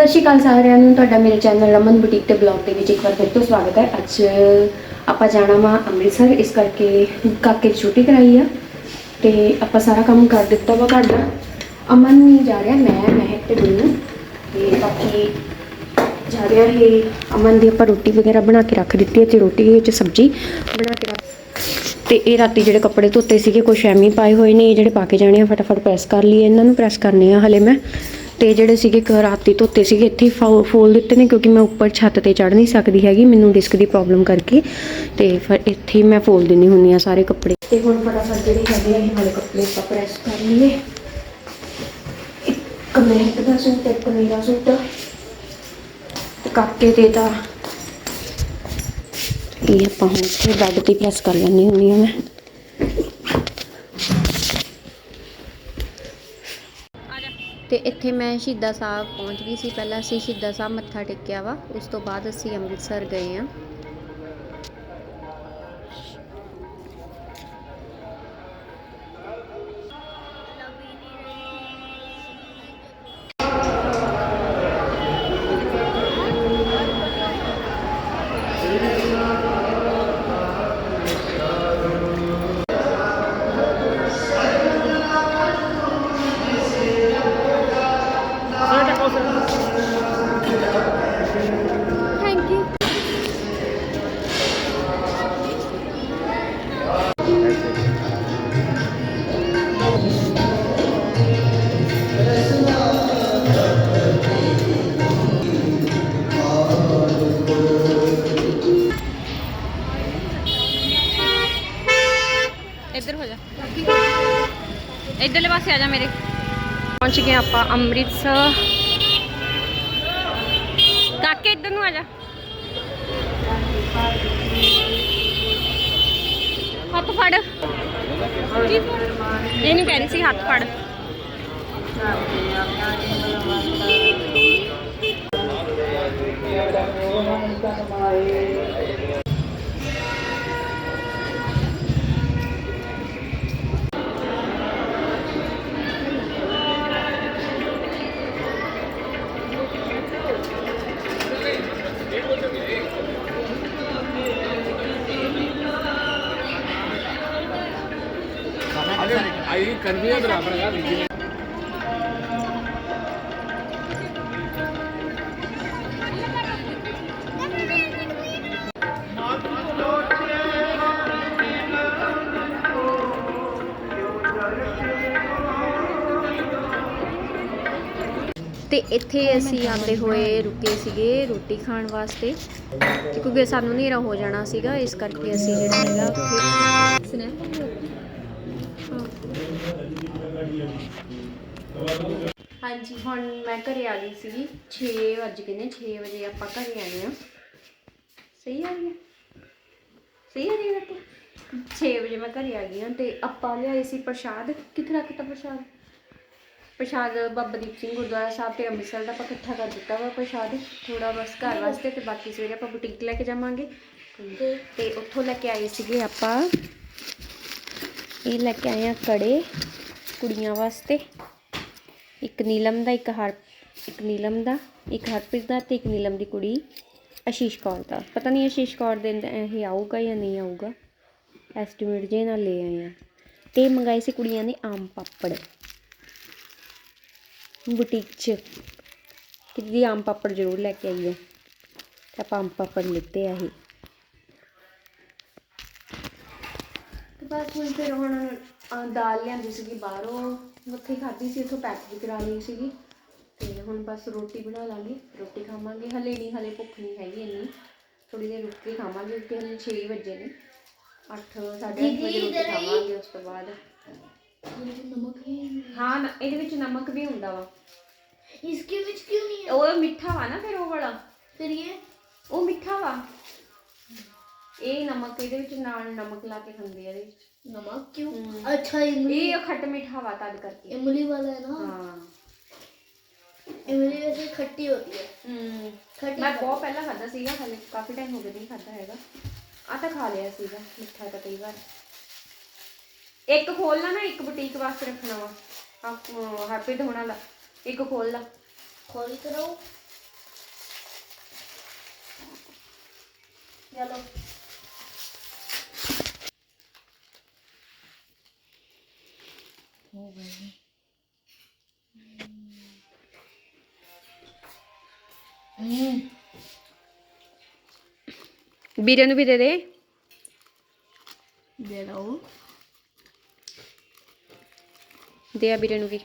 ਸਤਿ ਸ਼੍ਰੀ ਅਕਾਲ ਸਾਰਿਆਂ ਨੂੰ, ਤੁਹਾਡਾ ਮੇਰੇ ਚੈਨਲ ਰਮਨ ਬੁਟੀਕ ਤੇ ਬਲੌਗ ਦੇ ਵਿੱਚ ਇੱਕ ਵਾਰ ਫਿਰ ਤੋਂ ਸਵਾਗਤ ਹੈ। ਅੱਜ ਆਪਾਂ ਜਾਣਾ ਵਾ ਅੰਮ੍ਰਿਤਸਰ, ਇਸ ਕਰਕੇ ਕਾਕੇ ਦੀ ਛੁੱਟੀ ਕਰਾਈ ਆ ਤੇ ਆਪਾਂ ਸਾਰਾ ਕੰਮ ਕਰ ਦਿੱਤਾ ਵਾ ਘਰ ਦਾ। ਅਮਨ ਨਹੀਂ ਜਾ ਰਿਹਾ, ਮੈਂ ਮਹਿਕ ਤੇ ਗੁਰੂ ਤੇ ਬਾਕੀ ਜਾ ਰਿਹਾ ਇਹ ਅਮਨ ਦੀ ਆਪਾਂ ਰੋਟੀ ਵਗੈਰਾ ਬਣਾ ਕੇ ਰੱਖ ਦਿੱਤੀ ਹੈ ਤੇ ਰੋਟੀ ਵਿੱਚ ਸਬਜ਼ੀ ਬਣਾ ਕੇ ਰੱਖ ਤੇ ਇਹ ਰਾਤੀ ਜਿਹੜੇ ਕੱਪੜੇ ਧੋਤੇ ਸੀਗੇ, ਕੁਛ ਐਵੇਂ ਪਾਏ ਹੋਏ ਨੇ, ਇਹ ਜਿਹੜੇ ਪਾ ਕੇ ਜਾਣੇ ਆ, ਫਟਾਫਟ ਪ੍ਰੈਸ ਕਰ ਲਈਏ। ਇਹਨਾਂ ਨੂੰ ਪ੍ਰੈਸ ਕਰਨੇ ਆ ਹਲੇ ਮੈਂ। ਤੇ ਜਿਹੜੇ ਸੀਗੇ ਕ- ਰਾਤੀ ਧੋਤੇ ਸੀਗੇ, ਇੱਥੇ ਫੋ- ਫੋਲ ਦਿੱਤੇ ਨੇ ਕਿਉਂਕਿ ਮੈਂ ਉੱਪਰ ਛੱਤ ਤੇ ਚੜ ਨਹੀਂ ਸਕਦੀ ਹੈਗੀ, ਮੈਨੂੰ ਡਿਸਕ ਦੀ ਪ੍ਰੋਬਲਮ ਕਰਕੇ। ਤੇ ਫਿਰ ਇੱਥੇ ਹੀ ਮੈਂ ਫੋਲ ਦਿੰਨੀ ਹੁੰਨੀ ਆ ਸਾਰੇ ਕੱਪੜੇ। ਤੇ ਹੁਣ ਫਟਾਫਟ ਜਿਹੜੇ ਹੈਗੇ ਆ ਇਹ ਵਾਲੇ ਕੱਪੜੇ ਆਪਾਂ ਪ੍ਰੈਸ ਕਰ ਲਈਏ। ਇੱਕ ਮਿੰਟ ਦਾ ਸੂਟ, ਇੱਕ ਮੇਰਾ ਸੂਟ। ਤੇ ਕਾਕੇ ਦੇ ਤਾਂ ਇਹ ਆਪਾਂ ਹੁਣ ਤੇ ਬੈੱਡ ਤੇ ਪ੍ਰੈਸ ਕਰ ਲੈਣੀ ਹੁੰਦੀ ਆ ਮੈਂ। ਤੇ ਇੱਥੇ ਮੈਂ ਸ਼ਹੀਦਾਂ ਸਾਹਿਬ ਪਹੁੰਚ ਗਈ ਸੀ। ਪਹਿਲਾਂ ਅਸੀਂ ਸ਼ਹੀਦਾਂ ਸਾਹਿਬ ਮੱਥਾ ਟੇਕਿਆ ਵਾ, ਉਸ ਤੋਂ ਬਾਅਦ ਅਸੀਂ ਅੰਮ੍ਰਿਤਸਰ ਗਏ ਆ ਹੋ ਜਾ। ਇੱਧਰਲੇ ਪਾਸੇ ਆ ਜਾ ਮੇਰੇ। ਪਹੁੰਚ ਗਏ ਆਪਾਂ ਅੰਮ੍ਰਿਤਸਰ। ਕਾਕੇ, ਇੱਧਰ ਨੂੰ ਆ ਜਾ। ਹੱਥ ਫੜ। ਇਹਨੂੰ ਕਹਿ ਰਹੀ ਸੀ, ਹੱਥ ਫੜ। Ahí cambia beraber ਤੇ ਇੱਥੇ ਅਸੀਂ ਆਉਂਦੇ ਹੋਏ ਰੁਕੇ ਸੀਗੇ ਰੋਟੀ ਖਾਣ ਵਾਸਤੇ। ਕਿਉਂਕਿ ਸਾਨੂੰ ਹਨੇਰਾ ਹੋ ਜਾਣਾ ਸੀਗਾ, ਇਸ ਕਰਕੇ ਅਸੀਂ ਜਿਹੜਾ ਹੈਗਾ ਉੱਥੇ ਹਾਂਜੀ ਹੁਣ ਮੈਂ ਘਰੇ ਆ ਗਈ ਸੀਗੀ। 6 ਵੱਜ ਗਏ ਨੇ 6 ਵਜੇ ਆਪਾਂ ਘਰੇ ਆਏ ਆ ਸਹੀ ਆ ਗਈ? ਸਹੀ ਆ ਰਹੀ ਹੈ 6 ਵਜੇ ਮੈਂ ਘਰੇ ਆ ਗਈ ਹਾਂ ਤੇ ਆਪਾਂ ਲਿਆਏ ਸੀ ਪ੍ਰਸ਼ਾਦ। ਕਿੱਥੇ ਰੱਖਤਾ ਪ੍ਰਸ਼ਾਦ? ਪ੍ਰਸ਼ਾਦ ਬਾਬਾ ਦੀਪ ਸਿੰਘ ਗੁਰਦੁਆਰਾ ਸਾਹਿਬ ਤੇ ਅੰਮ੍ਰਿਤਸਰ ਦਾ ਆਪਾਂ ਇਕੱਠਾ ਕਰ ਦਿੱਤਾ ਵਾ ਪ੍ਰਸ਼ਾਦ। ਥੋੜਾ ਬਸ ਘਰ ਵਾਸਤੇ ਤੇ ਬਾਕੀ ਸਵੇਰੇ ਆਪਾਂ ਬੁਟੀਕ ਲੈ ਕੇ ਜਾਵਾਂਗੇ। ਤੇ ਉੱਥੋਂ ਲੈ ਕੇ ਆਏ ਸੀਗੇ ਆਪਾਂ ਇਹ ਲੈ ਕੇ ਆਏ ਆ ਕੜੇ ਕੁੜੀਆਂ ਵਾਸਤੇ। ਇੱਕ ਨੀਲਮ ਦਾ, ਇੱਕ ਹਰ, ਇੱਕ ਨੀਲਮ ਦਾ, ਇੱਕ ਹਰਪ੍ਰੀਤ ਦਾ ਤੇ ਇੱਕ ਨੀਲਮ ਦੀ ਕੁੜੀ ਆਸ਼ੀਸ਼ ਕੌਰ ਦਾ। ਪਤਾ ਨਹੀਂ ਆਸ਼ੀਸ਼ ਕੌਰ ਦੇ ਇਹ ਆਊਗਾ ਜਾਂ ਨਹੀਂ ਆਊਗਾ। ਐਸਟੀਮੇਟ ਜੇ ਨਾਲ ਲੈ ਆਏ ਆ। ਤੇ ਮੰਗਾਏ ਸੀ ਕੁੜੀਆਂ ਨੇ ਆਮ ਪਾਪੜ। ਬੁਟੀਕ 'ਚ। ਕਿ ਦੀ ਆਮ ਪਾਪੜ ਜ਼ਰੂਰ ਲੈ ਕੇ ਆਈਏ। ਆਪਾਂ ਆਮ ਪਾਪੜ ਲਿੱਤੇ ਆ ਇਹ। ਹੁਣ ਫਿਰ ਹੁਣ ਅਹ, ਦਾਲ ਲਿਆਂਦੀ ਸੀਗੀ ਬਾਹਰੋਂ ਉੱਥੇ ਹੀ ਖਾਧੀ ਸੀ ਉੱਥੋਂ ਪੈਕ ਵੀ ਕਰਾ ਲਈ ਸੀਗੀ ਤੇ ਹੁਣ ਬਸ ਰੋਟੀ ਬਣਾ ਲਾਂਗੇ ਰੋਟੀ ਖਾਵਾਂਗੇ ਹਲੇ ਨਹੀਂ ਹਲੇ ਭੁੱਖ ਨਹੀਂ ਹੈਗੀ ਇੰਨੀ ਥੋੜੀ ਦੇਰ ਰੁਕ ਕੇ ਖਾਵਾਂਗੇ ਕਿਉਂਕਿ ਹਲੇ 6 ਵਜੇ ਨੇ 8 ਸਾਢੇ ਅੱਠ ਵਜੇ ਰੋਟੀ ਖਾਵਾਂਗੇ ਉਸ ਤੋਂ ਬਾਅਦ ਹਾਂ ਨਾ- ਇਹਦੇ ਵਿੱਚ ਨਮਕ ਵੀ ਹੁੰਦਾ ਵਾ इसके बीच क्यों नहीं है ਉਹ ਮਿੱਠਾ ਵਾ ਨਾ ਫਿਰ ਉਹ ਵਾਲਾ फिर ये ਉਹ ਮਿੱਠਾ ਵਾ ਇਹ ਨਮਕ ਇਹਦੇ ਵਿੱਚ ਨਾਲ ਨਮਕ ਲਾ ਕੇ ਖਾਂਦੇ ਆ ਇਹਦੇ ਵਿੱਚ नमक क्यों हम्म। अच्छा इमली ਇਹ ਖੱਟ ਮਿੱਠਾ ਵਾ ਤਦ ਕਰਕੇ इमली वाला है ना ਹਾਂ इमली वैसे खट्टी होती है ਹਮ खट्टी ਮੈਂ ਬਹੁਤ ਪਹਿਲਾਂ ਖਾਦਾ ਸੀਗਾ ਹਾਲੇ ਕਾਫੀ ਟਾਈਮ ਹੋ ਗਿਆ ਨਹੀਂ ਖਾਦਾ ਹੈਗਾ ਆ ਤਾਂ ਖਾ ਲਿਆ ਸੀਗਾ ਮਿੱਠਾ ਤਾਂ ਕਈ ਵਾਰ ਇੱਕ ਖੋਲਣਾ ਨਾ ਇੱਕ ਬੁਟੀਕ ਵਾਸਤੇ ਰੱਖਣਾ ਵਾ ਆ ਹੈਪੀ ਹੋਣਾ ਦਾ ਇੱਕ ਖੋਲ ਲਾ खोल कर आओ ਚਲੋ ਹੋ ਗਈ ਹੂੰ ਵੀਰੇ ਨੂੰ ਵੀ ਦੇ ਦੇ ਦੇ ਲਓ ਦੇ ਆ ਵੀਰੇ ਨੂੰ ਵੀ